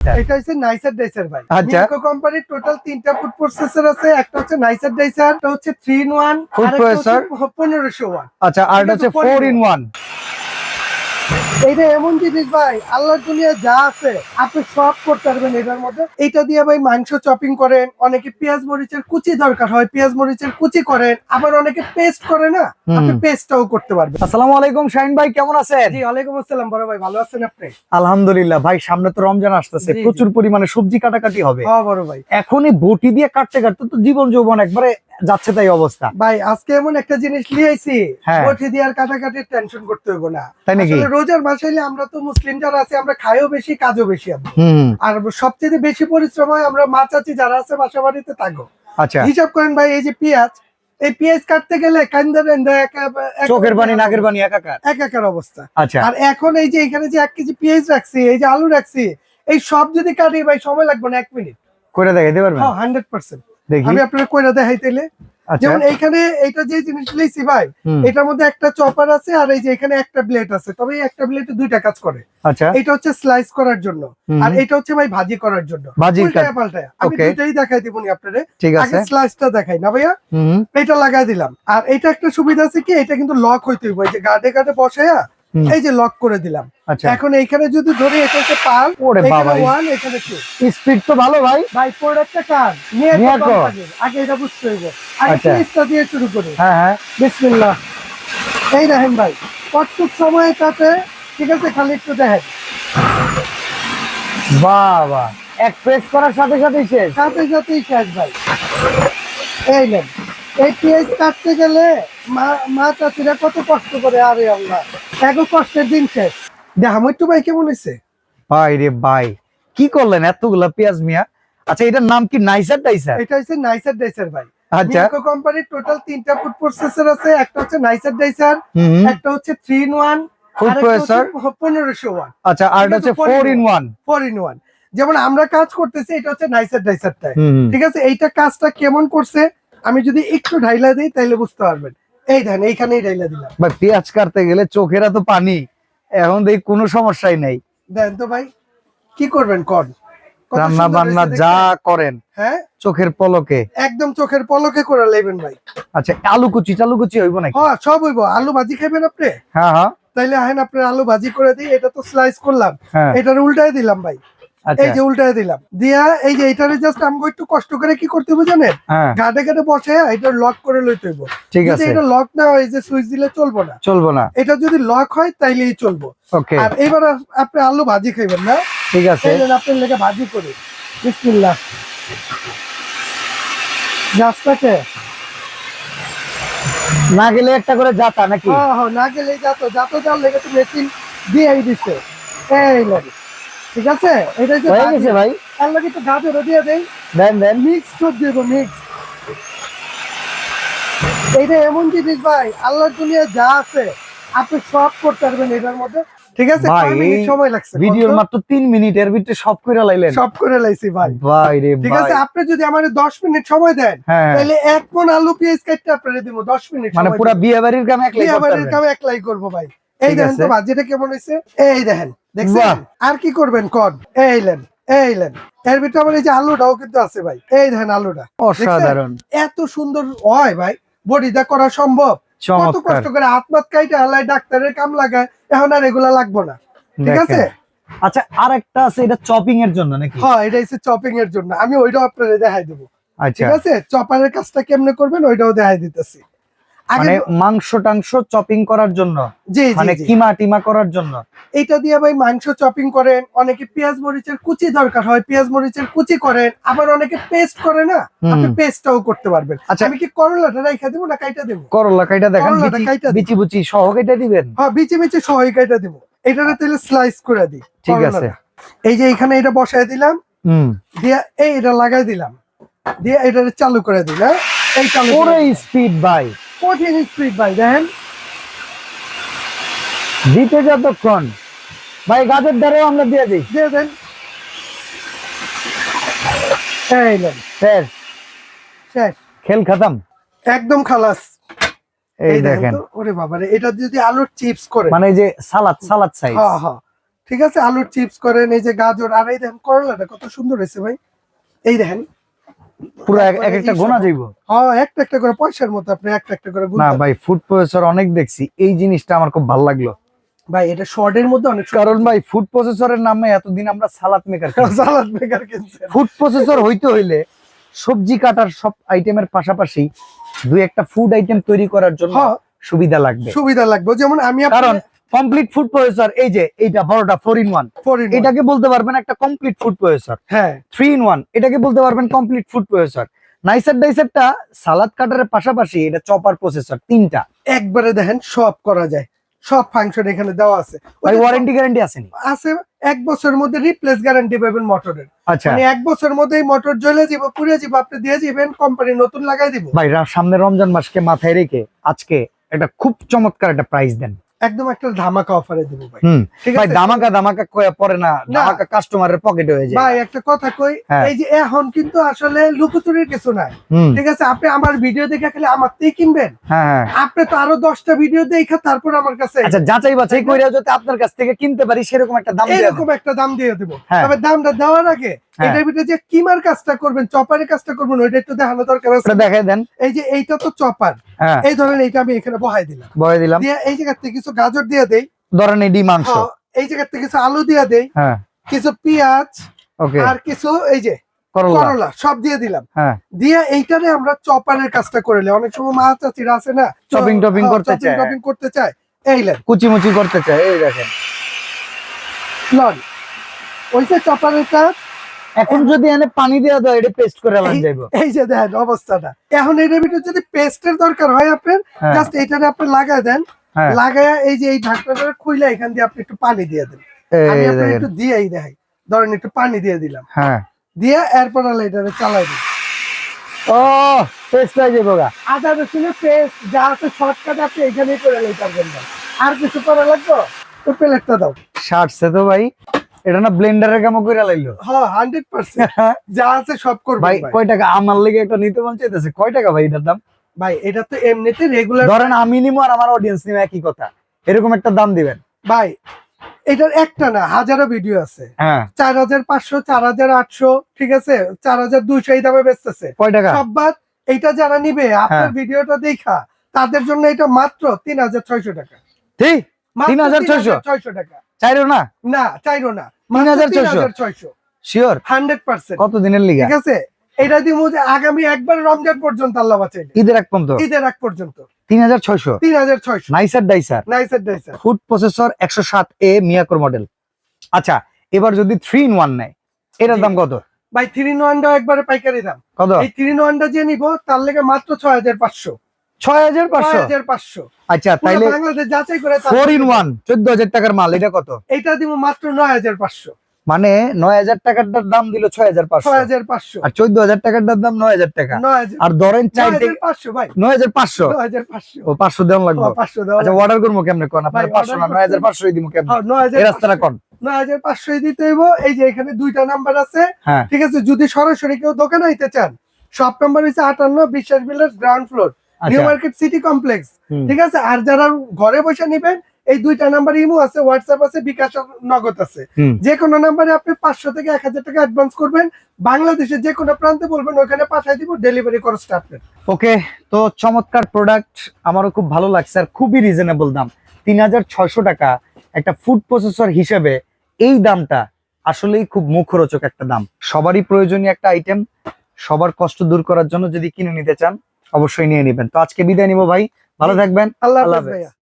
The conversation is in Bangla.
এটা হচ্ছে নাইসার ডাইসার ভাই। মিকো কোম্পানির টোটাল তিনটা ফুড প্রসেসর আছে। একটা হচ্ছে নাইসার ডাইসার একটা হচ্ছে 3 ইন 1 ফুড আচ্ছা আর এটা হচ্ছে ফোর ইন ওয়ান এটা এমন জিনিস ভাই আল্লাহর দুনিয়া যা আছে আপনি সব করতে পারবেন এটার মধ্যে। এটা দিয়ে ভাই মাংস চপিং করেন অনেকে পেঁয়াজ মরিচের কুচি দরকার হয় পেঁয়াজ মরিচের কুচি করেন আবার অনেকে পেস্ট করে না আপনি পেস্টটাও করতে পারবেন। আসসালামু আলাইকুম শাহিন ভাই কেমন আছেন? জি ওয়ালাইকুম আসসালাম বড় ভাই ভালো আছেন আপনি? আলহামদুলিল্লাহ ভাই সামনে তো রমজান আসতেছে প্রচুর পরিমাণে সবজি কাটাকাটি হবে। হ্যাঁ বড় ভাই। এখনই বটি দিয়ে কাটতে কাটতে তো জীবন যৌবন একবারে যাচ্ছে তাই অবস্থা। ভাই আজকে এমন একটা জিনিস লিয়েছি হ্যাঁ। বটি দিয়ে আর কাটাকাটির টেনশন করতে হইব না। তাই নাকি? রোজার মাস আমরা তো মুসলিম যারা আছে আমরা খাইও বেশি কাজও বেশি আর সবচেয়ে বেশি পরিশ্রম হয় আমরা মা চাচি যারা আছে বাসা বাড়িতে থাকো। আচ্ছা। হিসাব করেন ভাই এই যে পেঁয়াজ এই পেঁয়াজ কাটতে গেলে চোখের পানি নাকের পানি একাকার। একাকার অবস্থা। আচ্ছা। আর এখন এই যে এখানে যে এক কেজি পেঁয়াজ রাখছি এই যে আলু রাখছি এই সব যদি কাটি ভাই সময় লাগবে না এক মিনিট। করে দেখাইতে পারবেন? হ্যাঁ হান্ড্রেড পার্সেন্ট দেখি আমি আপনার কইরা দেখাই তাইলে। আচ্ছা। যেমন এইখানে এইটা যে জিনিস লিখছি ভাই এটার মধ্যে একটা চপার আছে আর এই যে এখানে একটা ব্লেড আছে। তবে এই একটা ব্লেডে দুইটা কাজ করে। আচ্ছা। এটা হচ্ছে স্লাইস করার জন্য। আর এটা হচ্ছে ভাই ভাজি করার জন্য। ভাজি পাল্টায়। আমি দুইটাই দেখাই দিবনি আপনারে। আগে স্লাইসটা দেখাই না ভাইয়া? হুম। এটা লাগাই দিলাম। আর এটা একটা সুবিধা আছে কি? এটা কিন্তু লক হইতে এই যে গার্ডে গার্ডে বসায়া। এই যে লক করে দিলাম। আচ্ছা। এখন এইখানে যদি ধরি এটা হচ্ছে পাল এখানে বাবা ওয়ান এখানে টু স্পিড তো ভালো ভাই। ভাই প্রোডাক্টটা কার। আগে এটা বুঝতে হইব। আগে আচ্ছা। জিনিসটা দিয়ে শুরু করি। হ্যাঁ হ্যাঁ। বিসমিল্লাহ। এই দেখেন ভাই কতটুক সময় তাতে ঠিক আছে খালি একটু দেখেন। বাবা এক প্রেস করার সাথে সাথেই শেষ। সাথে সাথেই শেষ ভাই। এই নেন। এই পেঁয়াজ কাটতে গেলে মা মা চাচিরা কত কষ্ট করে আরে আল্লাহ। এত কষ্টের দিন শেষ। দেখাম একটু ভাই কেমন হয়েছে? ভাই রে ভাই কি করলেন এতগুলা পেঁয়াজ মিয়া? আচ্ছা এটার নাম কি নাইসার টাইসার এটা হচ্ছে নাইসার ডাইসার ভাই। আচ্ছা। কোম্পানির টোটাল তিনটা ফুড প্রসেসর আছে একটা হচ্ছে নাইসার ডাইসার একটা হচ্ছে ইন আচ্ছা আর এটা হচ্ছে in one four in one যেমন আমরা কাজ করতেছি এটা হচ্ছে নাইসার ঠিক আছে? এইটা কাজটা কেমন করছে? আমি যদি একটু ঢাইলা দিই তাহলে বুঝতে পারবেন। এই দেখেন এইখানেই ঢাইলা দিলাম। ভাই পেঁয়াজ কাটতে গেলে চোখেরা তো পানি এখন দেখি কোনো সমস্যাই নেই। দেন তো ভাই কি করবেন কর রান্না বান্না যা করেন হ্যাঁ? চোখের পলকে। একদম চোখের পলকে করে লেবেন ভাই। আচ্ছা আলু কুচি চালু কুচি হইব নাকি? হ্যাঁ সব হইব। আলু ভাজি খাবেন আপনি? হ্যাঁ হ্যাঁ। তাইলে আহেন আপনার আলু ভাজি করে দিই এটা তো স্লাইস করলাম। হ্যাঁ। এটার উল্টায় দিলাম ভাই। এই যে উল্টায় দিলাম। দিয়া এই যে এটারে জাস্ট আমাকে একটু কষ্ট করে কি করতে হবে জানেন? হ্যাঁ। গাটে গাটে বসে এটা লক করে লইতে হইব। ঠিক আছে। এটা লক না হয় যে সুইচ দিলে চলবো না। চলবো না। এটা যদি লক হয় তাইলেই চলবো। ওকে আর এবার আপনি আলু ভাজি খাইবেন না? ঠিক আছে। আপনার লেগে ভাজি করি। বিসমিল্লাহ। গাছটাকে না গেলে একটা করে যাতা নাকি? হ্যাঁ হ্যাঁ না গেলেই যাতো। যাতো যার লেগে তো মেশিন দিয়েই দিচ্ছে এই লাগে। ঠিক আছে? এটা হচ্ছে হয়ে গেছে ভাই। আর লাগে তো দিয়ে দেই। দেন দেন। মিক্স সব দিব মিক্স এইটা এমন জিনিস ভাই আল্লাহর দুনিয়া যা আছে আপনি সব করতে পারবেন এটার মধ্যে। ঠিক আছে? মিনিট সময় লাগছে ভিডিওর মাত্র তিন মিনিট এর ভিতরে সব করে লাইলেন। সব করে লাইছি ভাই। ভাই রে ঠিক আছে? আপনি যদি আমার দশ মিনিট সময় দেন হ্যাঁ। তাহলে এক মন আলু পেঁয়াজ কাটতে আপনারে দিব দশ মিনিট মানে পুরা বিয়ে বাড়ির কাম একলাই করতে। একলাই করব ভাই। এই দেখেন তো। ভাজিটা কেমন হয়েছে এই দেখেন। দেখছেন? আর কি করবেন কন? এই লেন এই লেন এর ভিতরে আমার এই যে আলুটাও কিন্তু আছে ভাই। এই দেখেন আলুটা। অসাধারণ। এত সুন্দর হয় ভাই। বডিটা করা সম্ভব। কত কষ্ট করে হাত মাত কাইটা হালাই ডাক্তারের কাম লাগায় এখন আর এগুলা লাগবো না। ঠিক আছে? আচ্ছা আর একটা আছে এটা চপিং এর জন্য নাকি? হ্যাঁ এটা হচ্ছে চপিং এর জন্য। আমি ওইটাও আপনাদের দেখাই দেবো। আচ্ছা। ঠিক আছে? চপারের কাজটা কেমনে করবেন ওইটাও দেখাই দিতেছি। মানে মাংস টাংস চপিং করার জন্য? জি মানে কিমা টিমা করার জন্য? এটা দিয়ে ভাই মাংস চপিং করেন অনেকে পেঁয়াজ মরিচের কুচি দরকার হয় পেঁয়াজ মরিচের কুচি করেন আবার অনেকে পেস্ট করে না আপনি পেস্টটাও করতে পারবেন। আচ্ছা। আমি কি করলাটা রাইখা দেবো না কাইটা দেবো? করলা কাইটা দেখেন বিচি- বিচি সহ কাইটা দিবেন? হ্যাঁ বিচি বিচি সহই কাইটা দেবো। এটারে তাহলে স্লাইস করে দিই ঠিক আছে। এই যে এখানে এটা বসায় দিলাম হুম। দিয়ে এই এটা লাগাই দিলাম। দিয়ে এটারে চালু করে দিলাম। এই চালু করে স্পিড ভাই। কঠিন স্পিড ভাই দেখেন। দিতে যতক্ষণ। ভাই গাছের ধারেও আমরা দিয়ে দিই। দিয়ে দেন। শেষ। শেষ। খেল খতম। একদম খালাস। এই দেখেন ওরে বাবারে এটা যদি আলুর চিপস করে। মানে এই যে সালাদ সালাদ সাইজ হ্যাঁ হ্যাঁ। ঠিক আছে আলুর চিপস করেন এই যে গাজর আর এই দেখেন করলাটা কত সুন্দর হয়েছে ভাই। এই দেখেন। পুরো এক- এক একটা গোনা যাইব। হ্যাঁ একটা একটা করে পয়সার মতো আপনি একটা একটা করে না ভাই ফুড প্রসেসর অনেক দেখছি। এই জিনিসটা আমার খুব ভালো লাগল। ভাই এটা শর্টের মধ্যে অনেক কারণ ভাই ফুড প্রসেসরের নামে এতদিন আমরা salad maker salad maker food processor হইতে হইলে সবজি কাটার সব আইটেমের পাশাপাশি দুই একটা ফুড আইটেম তৈরি করার জন্য হ্যাঁ। সুবিধা লাগবে। সুবিধা লাগবে। যেমন আমি কারণ কমপ্লিট ফুড প্রসেসর এই যে এইটা বড়টা ফোর ইন ওয়ান এটা এটাকে বলতে পারবেন একটা কমপ্লিট ফুড প্রসেসর হ্যাঁ। থ্রি ইন ওয়ান এটাকে বলতে পারবেন কমপ্লিট ফুড প্রসেসর নাইসার ডাইসারটা সালাদ কাটারের পাশাপাশি এটা চপার প্রসেসর তিনটা। একবারে দেখেন সব করা যায়। সব ফাংশন এখানে দেওয়া আছে। ভাই ওয়ারেন্টি গ্যারান্টি আসেনি? আছে এক বছরের মধ্যে রিপ্লেস গ্যারান্টি পাবেন মোটরের আচ্ছা। মানে এক বছরের মধ্যে এই মোটর জ্বলে যাব পুড়ে যাব আপনি দিয়ে দিবেন কোম্পানি নতুন লাগাই দিব। ভাই সামনে রমজান মাসকে মাথায় রেখে আজকে একটা খুব চমৎকার একটা প্রাইস দেন। একদম একটা ধামাকা অফারে দিব ভাই। ঠিক আছে? দামাকা দামাকা কয়ে পরে না দামাকা কাস্টমারের পকেটে হয়ে যায়। ভাই একটা কথা কই হ্যাঁ। এই যে এখন কিন্তু আসলে লুকোচুরির কিছু নাই। ঠিক আছে? আপনি আমার ভিডিও দেখে খালি আমার থেকে কিনবেন। হ্যাঁ হ্যাঁ। আপনি তো আরও দশটা ভিডিও দেখে তারপর আমার কাছে আচ্ছা যাচাই বাছাই করে যদি আপনার কাছ থেকে কিনতে পারি সেরকম একটা দাম দিয়ে এরকম একটা দাম দিয়ে দেবো। তবে দামটা দেওয়ার আগে। এটার ভিতরে যে কিমার কাজটা করবেন চপারের কাজটা করবেন ওইটা একটু দেখানো দরকার আছে। দেখাই দেন। এই যে এইটা তো চপার। হ্যাঁ। এই ধরেন এইটা আমি এখানে বহাই দিলাম। বয়ে দিলাম। দিয়ে এই জায়গা থেকে কিছু গাজর দিয়ে দেই। ধরেন এই ডিম মাংস। হ্যাঁ, এই জায়গা থেকে কিছু আলু দিয়ে দেই। হ্যাঁ। কিছু পেঁয়াজ আর কিছু এই যে করলা। সব দিয়ে দিলাম। হ্যাঁ। দিয়ে এইটারে আমরা চপারের কাজটা করে অনেক সময় মা চাচিরা আছে না চপিং topping করতে চায়। টপিং করতে চায়। এই লেন। কুচি মুচি করতে চাই এই দেখেন। লন। ওই যে চপারের কাজ এখন যদি এনে পানি দেওয়া যায় এটা পেস্ট করে এই- যাইব। এই যে দেখেন অবস্থাটা। এখন এটার ভিতরে যদি পেস্টের দরকার হয় আপনার হ্যাঁ। জাস্ট এইটারে আপনি লাগায় দেন। হ্যাঁ। লাগায় এই যে এই ঢাকনাটা খুইলে এখান দিয়ে আপনি একটু পানি দিয়ে দেন। আমি দেখেন। একটু দিয়েই দেখাই। ধরেন একটু পানি দিয়ে দিলাম। হ্যাঁ। দিয়ে এরপর এটারে চালাই দিই ও পেস্ট হয়ে যাব গা। আদা রসুনের পেস্ট যা আছে শর্টকাট আপনি এখানেই করে লই পারবেন আর কিছু করা লাগবে? তো প্লেটটা দাও। শার্টসে তো ভাই। এটা না ব্লেন্ডারের কামও করে লাইলো। হ্যাঁ হান্ড্রেড পার্সেন্ট যা আছে সব করবেন ভাই কয় টাকা? আমার লেগে একটা নিতে মন চাইতেছে। কয় টাকা ভাই এটার দাম? ভাই এটা তো এমনিতে রেগুলার ধরেন আমি নিমো আর আমার অডিয়েন্স নিমো একই কথা। এরকম একটা দাম দিবেন। ভাই এটার একটা না হাজারো ভিডিও আছে। হ্যাঁ। চার হাজার পাঁচশো চার হাজার আটশো ঠিক আছে? চার হাজার দুইশো এই দামে বেচতেছে। কয় টাকা? সব বাদ এইটা যারা নিবে আপনার হ্যাঁ। ভিডিওটা দেখা তাদের জন্য এটা মাত্র তিন হাজার ছয়শো টাকা। ঠিক? মাত্র 3,600 ছয়শো টাকা। চাইরো না? না চাইরো না। 3,600 ছয়শো। Sure hundred percent. কত দিনের লিগা? ঠিক আছে? এটা দিব আগামী একবার রমজান পর্যন্ত আল্লাহ বাঁচাইলে ঈদের এক পর্যন্ত? ঈদের আগ পর্যন্ত। তিন হাজার ছয়শো? তিন হাজার ছয়শো। নাইসার ডাইসার? নাইসার ডাইসার। ফুড প্রসেসর একশো সাত এ মিয়াকোর মডেল। আচ্ছা এবার যদি থ্রি ইন ওয়ান নেয় এটার দাম কত? ভাই থ্রি ওয়ানটা একবারে পাইকারি দাম। কত? এই থ্রি ওয়ানটা যে নিবো তার লেগে মাত্র ছয় হাজার পাঁচশো। আচ্ছা পুরো তাইলে বাংলাদেশ যাচাই করে ইন টাকার মাল এটা কত? দিব মাত্র নয় হাজার পাঁচশো। মানে নয় হাজার টাকারটার দাম দিল আর টাকারটার দাম টাকা। আর ধরেন ভাই। ও লাগবে। দেওয়া আচ্ছা। অর্ডার করব কেমনে? কোন আপনার না দিব কেমনে? হ্যাঁ, এই রাস্তাটা। কোন? দিতে হইব। এই যে এখানে দুইটা নাম্বার আছে। হ্যাঁ। ঠিক আছে যদি সরাসরি কেউ দোকানে আইতে চান shop number Biswas builders ground floor new market city complex ঠিক আছে? আর যারা ঘরে বসে নিবেন এই দুইটা নাম্বার ইমো আছে হোয়াটসঅ্যাপ আছে বিকাশ নগদ আছে। যে কোনো নাম্বারে আপনি পাঁচশো থেকে এক হাজার টাকা অ্যাডভান্স করবেন। বাংলাদেশের যে কোনো প্রান্তে বলবেন ওখানে পাঠিয়ে দিব ডেলিভারি খরচটা আপনার। ওকে তো চমৎকার প্রোডাক্ট আমারও খুব ভালো লাগছে আর খুবই রিজনেবল দাম। তিন হাজার ছয়শো টাকা একটা ফুড প্রসেসর হিসেবে এই দামটা আসলেই খুব মুখরোচক একটা দাম। সবারই প্রয়োজনীয় একটা আইটেম সবার কষ্ট দূর করার জন্য যদি কিনে নিতে চান অবশ্যই নিয়ে নেবেন। তো আজকে বিদায় নিব ভাই। ভালো থাকবেন। আল্লাহ হাফেজ